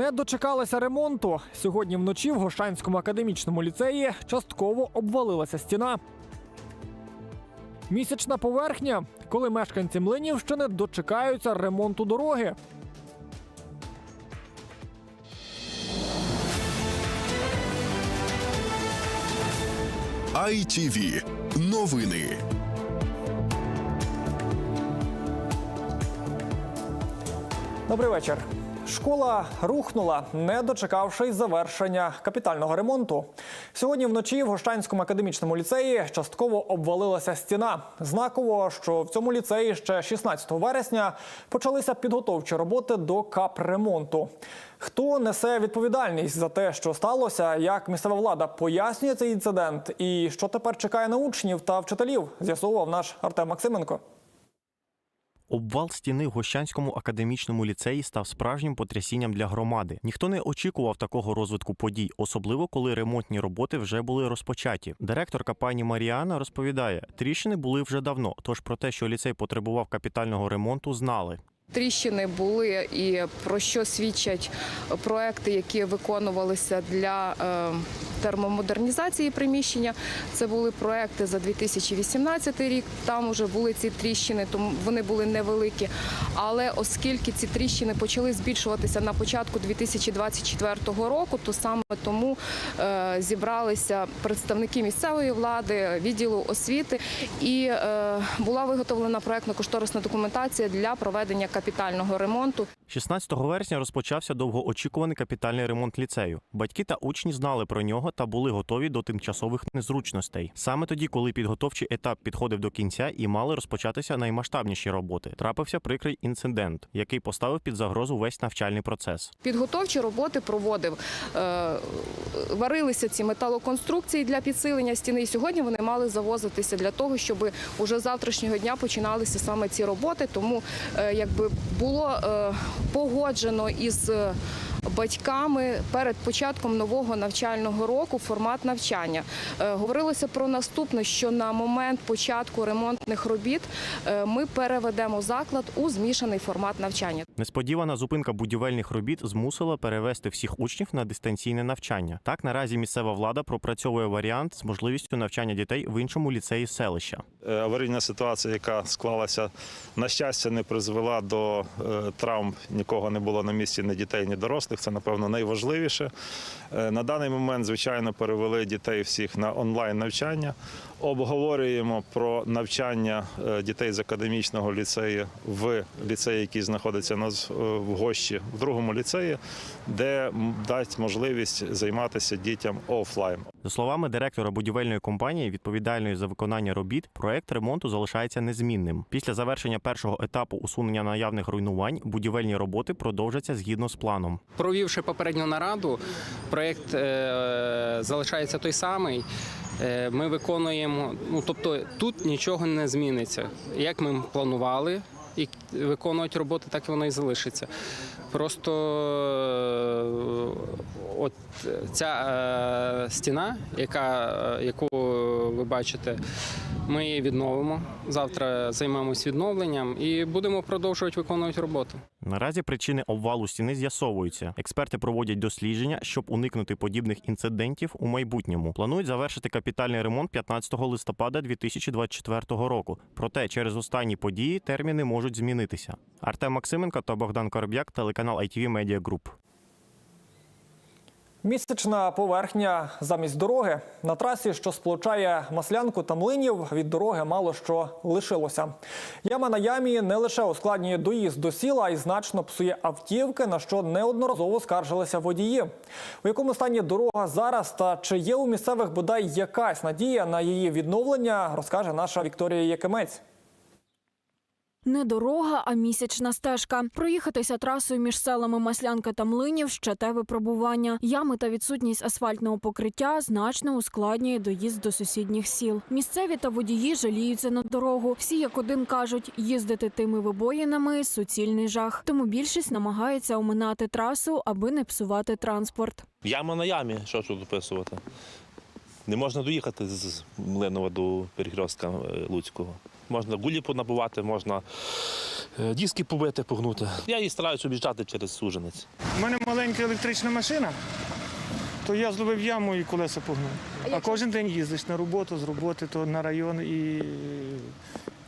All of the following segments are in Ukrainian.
Не дочекалися ремонту. Сьогодні вночі в Гошанському академічному ліцеї частково обвалилася стіна. Місячна поверхня, коли мешканці Млинівщини дочекаються ремонту дороги. ITV. Новини. Добрий вечір. Школа рухнула, не дочекавшись завершення капітального ремонту. Сьогодні вночі в Гощанському академічному ліцеї частково обвалилася стіна. Знаково, що в цьому ліцеї ще 16 вересня почалися підготовчі роботи до капремонту. Хто несе відповідальність за те, що сталося, як місцева влада пояснює цей інцидент, і що тепер чекає на учнів та вчителів, з'ясовував наш Артем Максименко. Обвал стіни в Гощанському академічному ліцеї став справжнім потрясінням для громади. Ніхто не очікував такого розвитку подій, особливо коли ремонтні роботи вже були розпочаті. Директорка пані Маріана розповідає, тріщини були вже давно. Тож про те, що ліцей потребував капітального ремонту, знали. Тріщини були і про що свідчать проекти, які виконувалися для е, термомодернізації приміщення. Це були проекти за 2018 рік. Там вже були ці тріщини, тому вони були невеликі. Але оскільки ці тріщини почали збільшуватися на початку 2024 року, то саме тому е, зібралися представники місцевої влади, відділу освіти, і е, була виготовлена проектно-кошторисна документація для проведення капітального ремонту. 16 вересня розпочався довгоочікуваний капітальний ремонт ліцею. Батьки та учні знали про нього та були готові до тимчасових незручностей. Саме тоді, коли підготовчий етап підходив до кінця і мали розпочатися наймасштабніші роботи, трапився прикрий інцидент, який поставив під загрозу весь навчальний процес. Підготовчі роботи проводив. Е, варилися ці металоконструкції для підсилення стіни. І сьогодні вони мали завозитися для того, щоб уже завтрашнього дня починалися саме ці роботи. Тому е, якби було е, погоджено із. е, Батьками перед початком нового навчального року формат навчання Е, говорилося про наступне, що на момент початку ремонтних робіт ми переведемо заклад у змішаний формат навчання. Несподівана зупинка будівельних робіт змусила перевести всіх учнів на дистанційне навчання. Так наразі місцева влада пропрацьовує варіант з можливістю навчання дітей в іншому ліцеї селища. Е, Аварійна ситуація, яка склалася, на щастя, не призвела до е, травм. Нікого не було на місці, ні дітей, ні дорослих. Це, напевно, найважливіше. Е, На даний момент, звичайно, перевели дітей всіх на онлайн навчання. Обговорюємо про навчання е, дітей з академічного ліцею в ліцеї, який знаходиться у нас е, в Гощі, в другому ліцеї, де дасть можливість займатися дітям офлайн. За словами директора будівельної компанії, відповідальної за виконання робіт, проект ремонту залишається незмінним. Після завершення першого етапу усунення наявних руйнувань будівельні роботи продовжаться згідно з планом. Провівши попередню нараду, проєкт е, залишається той самий. Е, Ми виконуємо, ну тобто тут нічого не зміниться. Як ми планували і виконувати роботи, так воно і залишиться. Просто е, от ця е, стіна, яка, яку ви бачите, ми її відновимо. Завтра займемось відновленням і будемо продовжувати виконувати роботу. Наразі причини обвалу стіни з'ясовуються. Експерти проводять дослідження, щоб уникнути подібних інцидентів у майбутньому. Планують завершити капітальний ремонт 15 листопада 2024 року. Проте через останні події терміни можуть змінитися. Артем Максименко та Богдан Короб'як, телеканал ITV Media Group. Місячна поверхня замість дороги на трасі, що сполучає маслянку та млинів, від дороги мало що лишилося. Яма на ямі не лише ускладнює доїзд до сіла, а й значно псує автівки, на що неодноразово скаржилися водії. У якому стані дорога зараз та чи є у місцевих бодай якась надія на її відновлення, розкаже наша Вікторія Якимець. Не дорога, а місячна стежка. Проїхатися трасою між селами Маслянка та Млинів ще те випробування. Ями та відсутність асфальтного покриття значно ускладнює доїзд до сусідніх сіл. Місцеві та водії жаліються на дорогу. Всі як один кажуть, їздити тими вибоїнами суцільний жах. Тому більшість намагається оминати трасу, аби не псувати транспорт. Яма на ямі, що тут описувати? Не можна доїхати з Млинова до перехрестка е, Луцького. Можна гулі понабувати, можна е, диски побити, погнути. Я її стараюся об'їжджати через сужениць. У мене маленька електрична машина, то я зловив яму і колеса погнув. А, кожен день їздиш на роботу, з роботи, то на район і,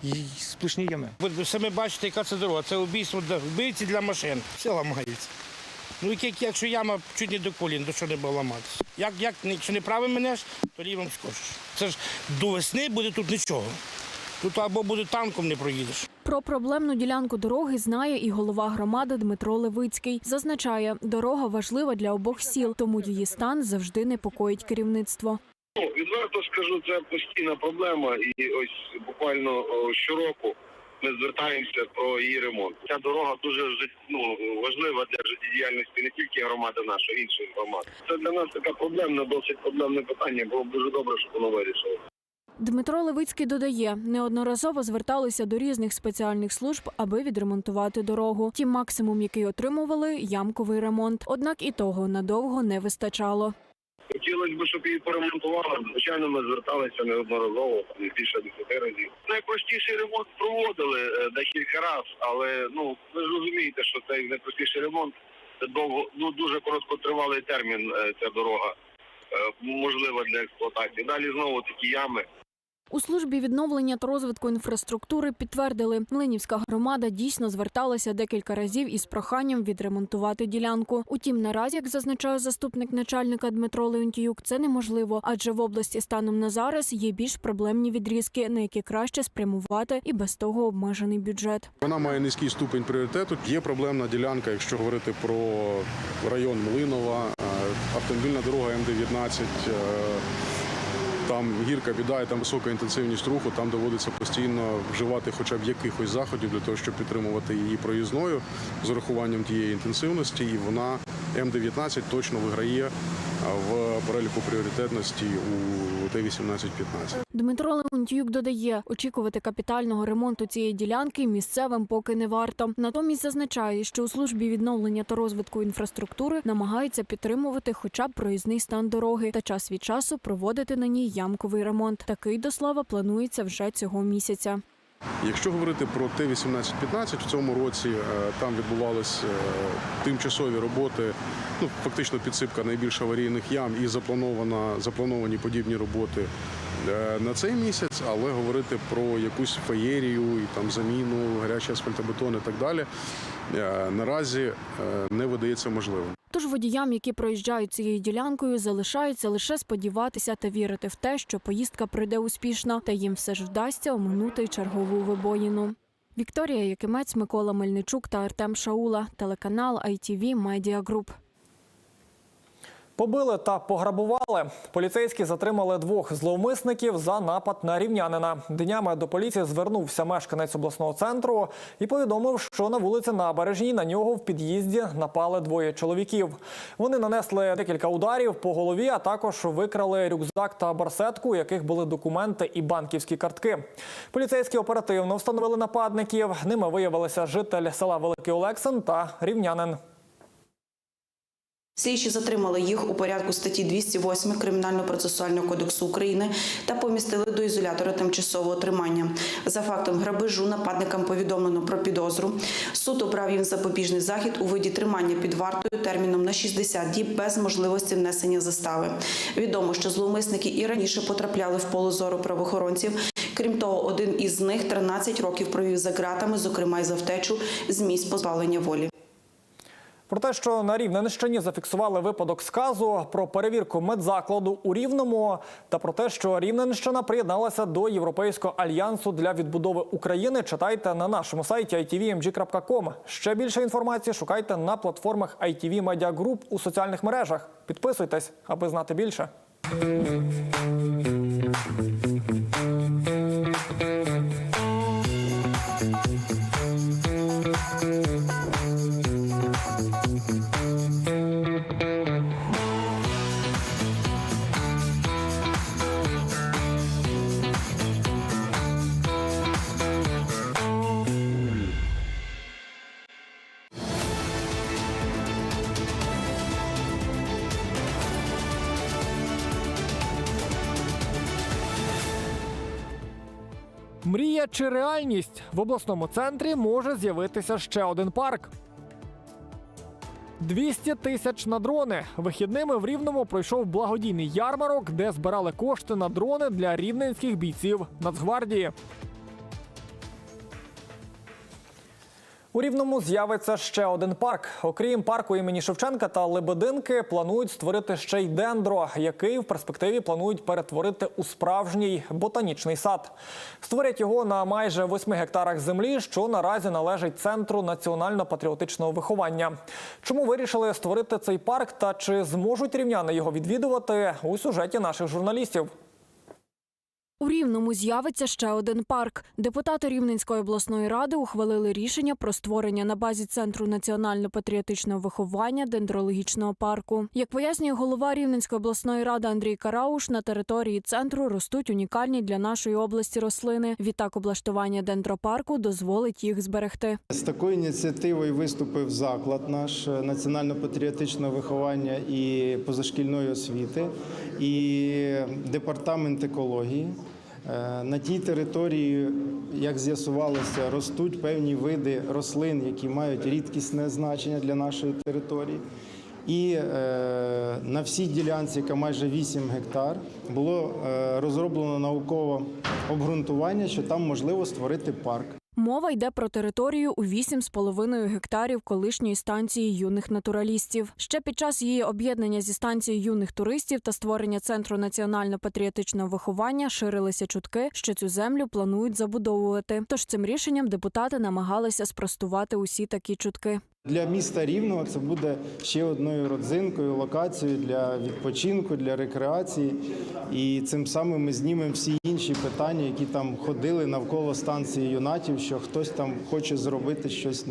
і сплошні ями. Ви самі бачите, яка це дорога. Це убійство для вбивці для машин. Все ламається. Ну, як- як- якщо яма чуть не до колін, то що не буде ламатися? Як, як, якщо не правим менеш, то лівим скочиш. Це ж до весни буде тут нічого. Тут або буде танком не проїдеш. Про проблемну ділянку дороги знає і голова громади Дмитро Левицький. Зазначає, дорога важлива для обох сіл, тому її стан завжди непокоїть керівництво. Ну, відверто скажу, це постійна проблема, і ось буквально о, щороку ми звертаємося про її ремонт. Ця дорога дуже ну, важлива для життєдіяльності не тільки громади нашої, інших громад. Це для нас така проблемна, досить проблемне питання. Було б дуже добре, щоб воно вирішило. Дмитро Левицький додає, неодноразово зверталися до різних спеціальних служб, аби відремонтувати дорогу. Ті максимум, який отримували, ямковий ремонт. Однак і того надовго не вистачало. Хотілося б, щоб її поремонтували. Звичайно, ми зверталися неодноразово, більше 10 разів. Найпростіший ремонт проводили е, декілька разів, але ну ви розумієте, що цей найпростіший ремонт довго, ну дуже короткотривалий термін. е, Ця дорога е, можлива для експлуатації. Далі знову такі ями. У службі відновлення та розвитку інфраструктури підтвердили, Млинівська громада дійсно зверталася декілька разів із проханням відремонтувати ділянку. Утім, наразі, як зазначає заступник начальника Дмитро Леонтіюк, це неможливо, адже в області станом на зараз є більш проблемні відрізки, на які краще спрямувати і без того обмежений бюджет. Вона має низький ступень пріоритету. Є проблемна ділянка, якщо говорити про район Млинова, е, автомобільна дорога М19. е, Там гірка біда, і там висока інтенсивність руху. Там доводиться постійно вживати хоча б якихось заходів для того, щоб підтримувати її проїзною з урахуванням тієї інтенсивності. І вона М19 точно виграє в переліку пріоритетності у Т-18-15. Дмитро Леонтіюк додає, очікувати капітального ремонту цієї ділянки місцевим поки не варто. Натомість зазначає, що у службі відновлення та розвитку інфраструктури намагаються підтримувати хоча б проїзний стан дороги та час від часу проводити на ній ямковий ремонт. Такий до слова планується вже цього місяця. Якщо говорити про Т-18-15, в цьому році е, там відбувалися тимчасові роботи, ну фактично підсипка найбільш аварійних ям і запланована, заплановані подібні роботи е, на цей місяць, але говорити про якусь феєрію і там заміну, гарячий асфальтобетон і так далі, е, наразі е, не видається можливим. Тож водіям, які проїжджають цією ділянкою, залишається лише сподіватися та вірити в те, що поїздка пройде успішно, та їм все ж вдасться оминути чергову вибоїну. Вікторія Якимець, Микола Мельничук та Артем Шаула, телеканал ITV Media Group. Побили та пограбували. Поліцейські затримали двох зловмисників за напад на рівнянина. Днями до поліції звернувся мешканець обласного центру і повідомив, що на вулиці Набережній на нього в під'їзді напали двоє чоловіків. Вони нанесли декілька ударів по голові, а також викрали рюкзак та барсетку, у яких були документи і банківські картки. Поліцейські оперативно встановили нападників. Ними виявилися житель села Великий Олексин та рівнянин. Слідчі затримали їх у порядку статті 208 Кримінально-процесуального кодексу України та помістили до ізолятора тимчасового тримання. За фактом грабежу нападникам повідомлено про підозру. Суд обрав їм запобіжний захід у виді тримання під вартою терміном на 60 діб без можливості внесення застави. Відомо, що зловмисники і раніше потрапляли в поле зору правоохоронців. Крім того, один із них 13 років провів за ґратами, зокрема й за втечу з місць позбавлення волі. Про те, що на Рівненщині зафіксували випадок сказу про перевірку медзакладу у Рівному, та про те, що Рівненщина приєдналася до Європейського альянсу для відбудови України, читайте на нашому сайті itvmg.com. Ще більше інформації шукайте на платформах ITV Media Group у соціальних мережах. Підписуйтесь, аби знати більше. Мрія чи реальність в обласному центрі може з'явитися ще один парк. 200 тисяч на дрони. Вихідними в Рівному пройшов благодійний ярмарок, де збирали кошти на дрони для рівненських бійців Нацгвардії. У Рівному з'явиться ще один парк. Окрім парку імені Шевченка та Лебединки, планують створити ще й дендро, який в перспективі планують перетворити у справжній ботанічний сад. Створять його на майже 8 гектарах землі, що наразі належить центру національно-патріотичного виховання. Чому вирішили створити цей парк та чи зможуть рівняни його відвідувати у сюжеті наших журналістів? У Рівному з'явиться ще один парк. Депутати Рівненської обласної ради ухвалили рішення про створення на базі центру національно-патріотичного виховання дендрологічного парку. Як пояснює голова Рівненської обласної ради Андрій Карауш, на території центру ростуть унікальні для нашої області рослини. Відтак облаштування дендропарку дозволить їх зберегти. З такою ініціативою виступив заклад наш е, національно-патріотичного виховання і позашкільної освіти, і департамент екології. Е, На тій території, як з'ясувалося, ростуть певні види рослин, які мають рідкісне значення для нашої території. І е, на всій ділянці, яка майже 8 гектар, було е, розроблено наукове обґрунтування, що там можливо створити парк. Мова йде про територію у 8,5 гектарів колишньої станції юних натуралістів. Ще під час її об'єднання зі станцією юних туристів та створення центру національно-патріотичного виховання ширилися чутки, що цю землю планують забудовувати. Тож цим рішенням депутати намагалися спростувати усі такі чутки. Для міста Рівного це буде ще одною родзинкою, локацією для відпочинку, для рекреації. І цим самим ми знімемо всі інші питання, які там ходили навколо станції юнатів, що хтось там хоче зробити щось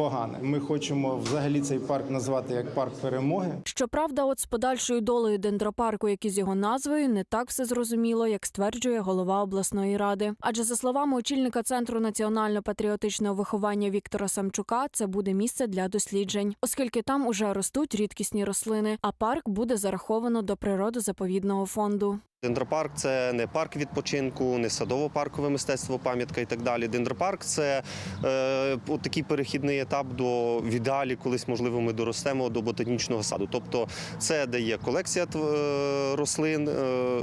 погане. Ми хочемо взагалі цей парк назвати як парк перемоги. Щоправда, от з подальшою долею дендропарку, як і з його назвою, не так все зрозуміло, як стверджує голова обласної ради. Адже за словами очільника центру національно-патріотичного виховання Віктора Самчука, це буде місце для досліджень, оскільки там уже ростуть рідкісні рослини, а парк буде зараховано до природозаповідного фонду. Дендропарк це не парк відпочинку, не садово-паркове мистецтво, пам'ятка і так далі. Дендропарк це е, такий перехідний етап до в ідеалі, колись можливо ми доростемо до ботанічного саду. Тобто, це де є колекція е, рослин е,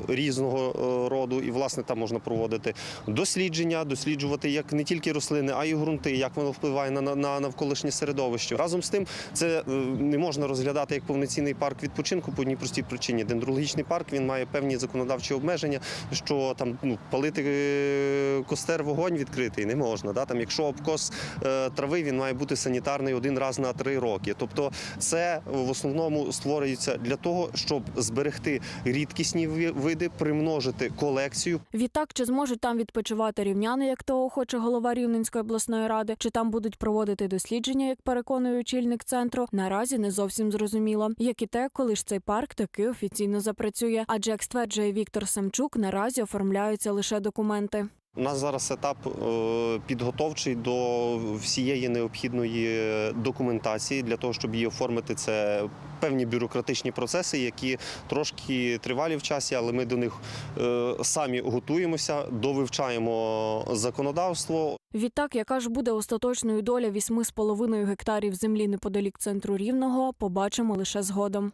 різного е, роду, і власне там можна проводити дослідження, досліджувати як не тільки рослини, а й ґрунти, як воно впливає на, на навколишнє середовище. Разом з тим, це е, не можна розглядати як повноцінний парк відпочинку по одній простій причині. Дендрологічний парк він має певні законодавчі обмеження, що там ну палити е, костер вогонь відкритий не можна. Да? Там, якщо обкос е, трави, він має бути санітарний один раз на три роки. Тобто, це в основному створюється для того, щоб зберегти рідкісні ви- види, примножити колекцію. Відтак, чи зможуть там відпочивати рівняни, як того хоче голова Рівненської обласної ради, чи там будуть проводити дослідження, як переконує очільник центру, наразі не зовсім зрозуміло. Як і те, коли ж цей парк таки офіційно запрацює. Адже як стверджує Віктор Самчук, наразі оформляються лише документи. У нас зараз етап е, підготовчий до всієї необхідної документації для того, щоб її оформити. Це певні бюрократичні процеси, які трошки тривалі в часі, але ми до них е, самі готуємося, довивчаємо законодавство. Відтак, яка ж буде остаточною доля 8,5 гектарів землі неподалік центру рівного, побачимо лише згодом.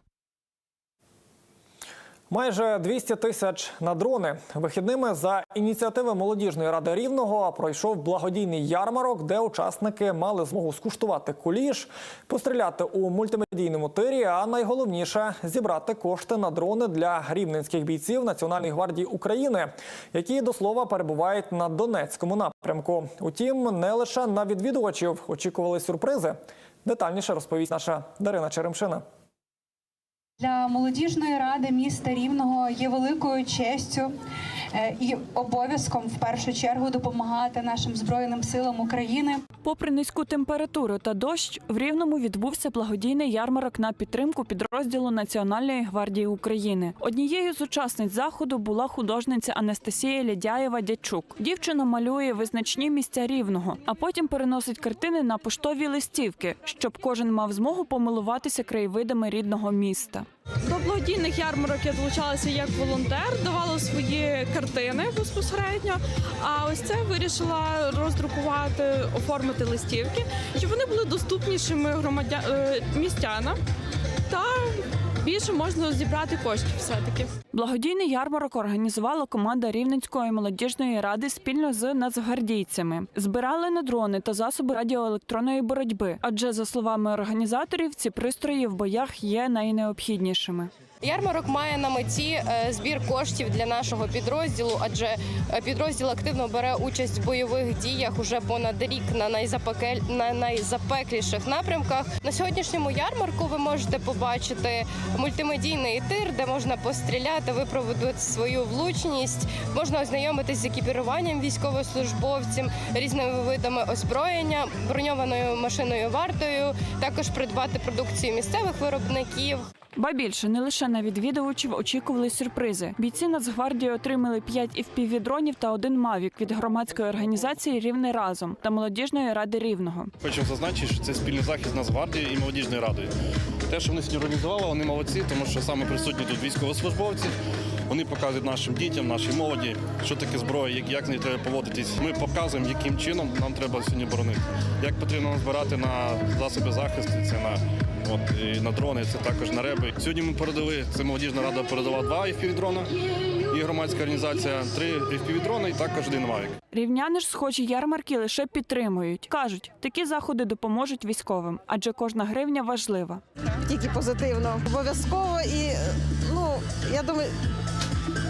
Майже 200 тисяч на дрони. Вихідними за ініціативи молодіжної ради рівного пройшов благодійний ярмарок, де учасники мали змогу скуштувати куліш, постріляти у мультимедійному тирі. А найголовніше зібрати кошти на дрони для рівненських бійців Національної гвардії України, які до слова перебувають на Донецькому напрямку. Утім, не лише на відвідувачів очікували сюрпризи. Детальніше розповість наша Дарина Черемшина. Для молодіжної ради міста Рівного є великою честю е, і обов'язком в першу чергу допомагати нашим збройним силам України. Попри низьку температуру та дощ, в Рівному відбувся благодійний ярмарок на підтримку підрозділу Національної гвардії України. Однією з учасниць заходу була художниця Анастасія Лядяєва Дячук. Дівчина малює визначні місця рівного, а потім переносить картини на поштові листівки, щоб кожен мав змогу помилуватися краєвидами рідного міста. Доброго благодійних ярмарок я долучалася як волонтер, давала свої картини безпосередньо. А ось це вирішила роздрукувати, оформити листівки, щоб вони були доступнішими громадян е, містянам та більше можна зібрати коштів все таки. Благодійний ярмарок організувала команда Рівненської молодіжної ради спільно з нацгвардійцями. Збирали на дрони та засоби радіоелектронної боротьби. Адже за словами організаторів, ці пристрої в боях є найнеобхіднішими. Ярмарок має на меті е, збір коштів для нашого підрозділу, адже е, підрозділ активно бере участь в бойових діях уже понад рік на найзапекель... на найзапекліших напрямках. На сьогоднішньому ярмарку ви можете побачити мультимедійний тир, де можна постріляти, випробувати свою влучність, можна ознайомитись з екіпіруванням військовослужбовців, різними видами озброєння, броньованою машиною вартою, також придбати продукцію місцевих виробників. Ба більше не лише на відвідувачів очікували сюрпризи. Бійці Нацгвардії отримали 5 FPV-дронів та один мавік від громадської організації Рівне разом та молодіжної ради рівного. Хочу зазначити, що це спільний захист Нацгвардії і молодіжної ради. Те, що вони сьогодні організували, вони молодці, тому що саме присутні тут військовослужбовці. Вони показують нашим дітям, нашій молоді, що таке зброя, як, як з нею треба поводитись. Ми показуємо, яким чином нам треба сьогодні боронити. Як потрібно збирати на засоби захисту, це на, от, і на дрони, це також на реби. Сьогодні ми передали, це молодіжна рада передала два FPV-дрона і громадська організація три FPV-дрона і також один Mavic. Рівняни ж схожі ярмарки лише підтримують. кажуть, такі заходи допоможуть військовим, адже кожна гривня важлива. тільки позитивно. Обов'язково і ну я думаю,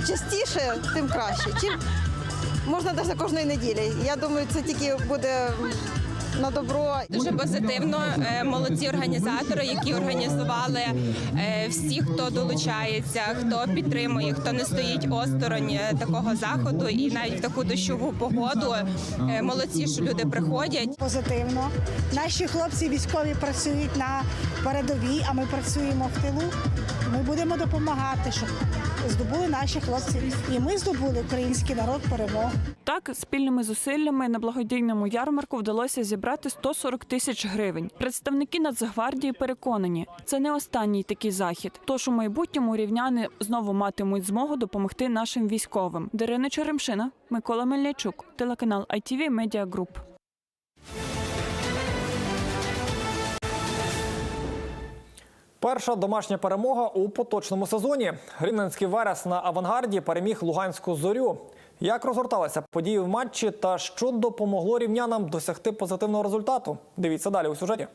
частіше, тим краще. Чим можна навіть кожної неділі. Я думаю, це тільки буде на добро. Дуже позитивно. Е, Молодці організатори, які організували е, всі, хто долучається, хто підтримує, хто не стоїть осторонь е, такого заходу, і навіть в таку дощову погоду. Молодці, що люди приходять. Позитивно. Наші хлопці військові працюють на передовій, а ми працюємо в тилу. Ми будемо допомагати, щоб здобули наші хлопці. І ми здобули український народ перемогу. Так, спільними зусиллями на благодійному ярмарку вдалося зібрати 140 тисяч гривень. Представники Нацгвардії переконані, це не останній такий захід. Тож у майбутньому рівняни знову матимуть змогу допомогти нашим військовим. Дарина Черемшина, Микола Мельничук, телеканал ITV Media Group. Перша домашня перемога у поточному сезоні. Рівненський верес на авангарді переміг Луганську зорю. Як розгорталися події в матчі та що допомогло рівнянам досягти позитивного результату? Дивіться далі у сюжеті.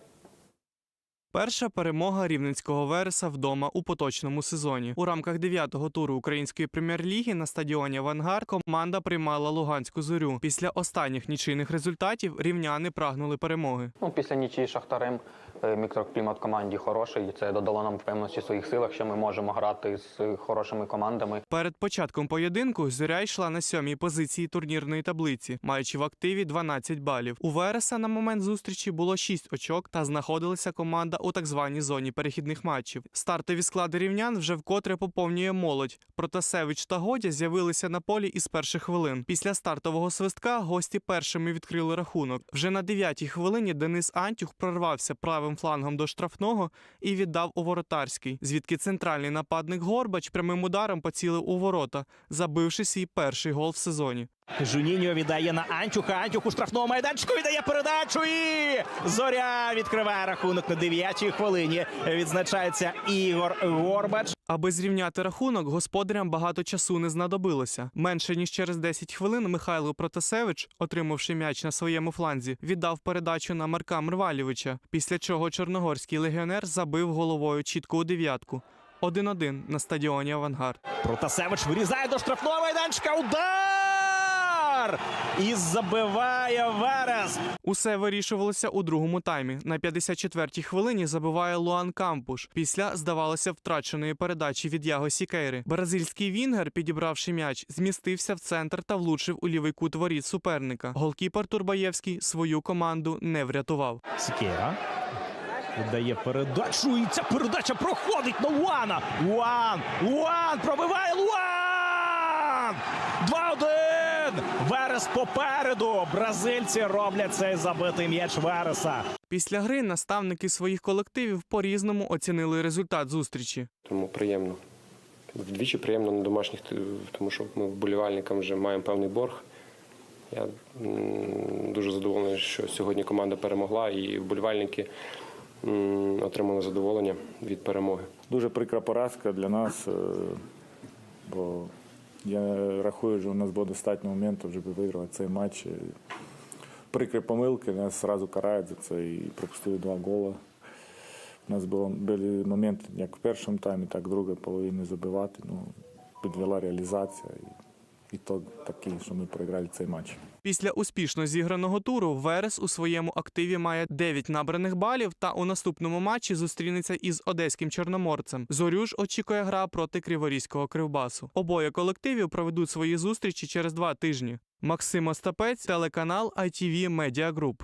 Перша перемога рівненського вереса вдома у поточному сезоні. У рамках дев'ятого туру української прем'єр-ліги на стадіоні Авангард команда приймала Луганську зорю. Після останніх нічийних результатів рівняни прагнули перемоги. Ну, після нічії Шахтарем мікроклімат в команді хороший. і Це додало нам впевненості в своїх силах, що ми можемо грати з хорошими командами. Перед початком поєдинку зоря йшла на сьомій позиції турнірної таблиці, маючи в активі 12 балів. У Вереса на момент зустрічі було 6 очок та знаходилася команда у так званій зоні перехідних матчів. Стартові склади рівнян вже вкотре поповнює молодь. Протасевич та Годя з'явилися на полі із перших хвилин. Після стартового свистка гості першими відкрили рахунок. Вже на дев'ятій хвилині Денис Антюх прорвався правим флангом до штрафного і віддав у воротарський, звідки центральний нападник Горбач прямим ударом поцілив у ворота, забивши свій перший гол в сезоні. Жуніньо віддає на Антюха. Антюх у штрафному майданчику віддає передачу. І зоря відкриває рахунок на 9-й хвилині. Відзначається Ігор Горбач. Аби зрівняти рахунок, господарям багато часу не знадобилося. Менше ніж через 10 хвилин Михайло Протасевич, отримавши м'яч на своєму фланзі, віддав передачу на Марка Мрвалєвича, після чого чорногорський легіонер забив головою чітко у дев'ятку. 1-1 на стадіоні Авангард. Протасевич вирізає до штрафного майданчика. Удар! І забиває Верес. Усе вирішувалося у другому таймі. На 54-й хвилині забиває Луан Кампуш. Після, здавалося, втраченої передачі від Яго Сікейри. Бразильський вінгер, підібравши м'яч, змістився в центр та влучив у лівий кут воріт суперника. Голкіпер Турбаєвський свою команду не врятував. Сікера. Віддає передачу, і ця передача проходить на Луана. Луан! Луан! Пробиває Луан! 2-1! Верес попереду. Бразильці роблять цей забитий м'яч Вереса. Після гри наставники своїх колективів по-різному оцінили результат зустрічі. Тому приємно Вдвічі приємно на домашніх, тому що ми вболівальникам вже маємо певний борг. Я дуже задоволений, що сьогодні команда перемогла і вболівальники отримали задоволення від перемоги. Дуже прикра поразка для нас, е, бо я рахую, що у нас було достатньо моментів, щоб виграти цей матч. Прикри помилки, нас одразу карають за це і пропустили два гола. У нас було, були моменти як в першому таймі, так і в другій половині забивати. Ну, підвела реалізація. І, і то такий, що ми програли цей матч. Після успішно зіграного туру Верес у своєму активі має 9 набраних балів та у наступному матчі зустрінеться із одеським чорноморцем. Зорюж очікує гра проти Криворізького кривбасу. Обоє колективів проведуть свої зустрічі через два тижні. Максим Остапець, телеканал ITV Media Group.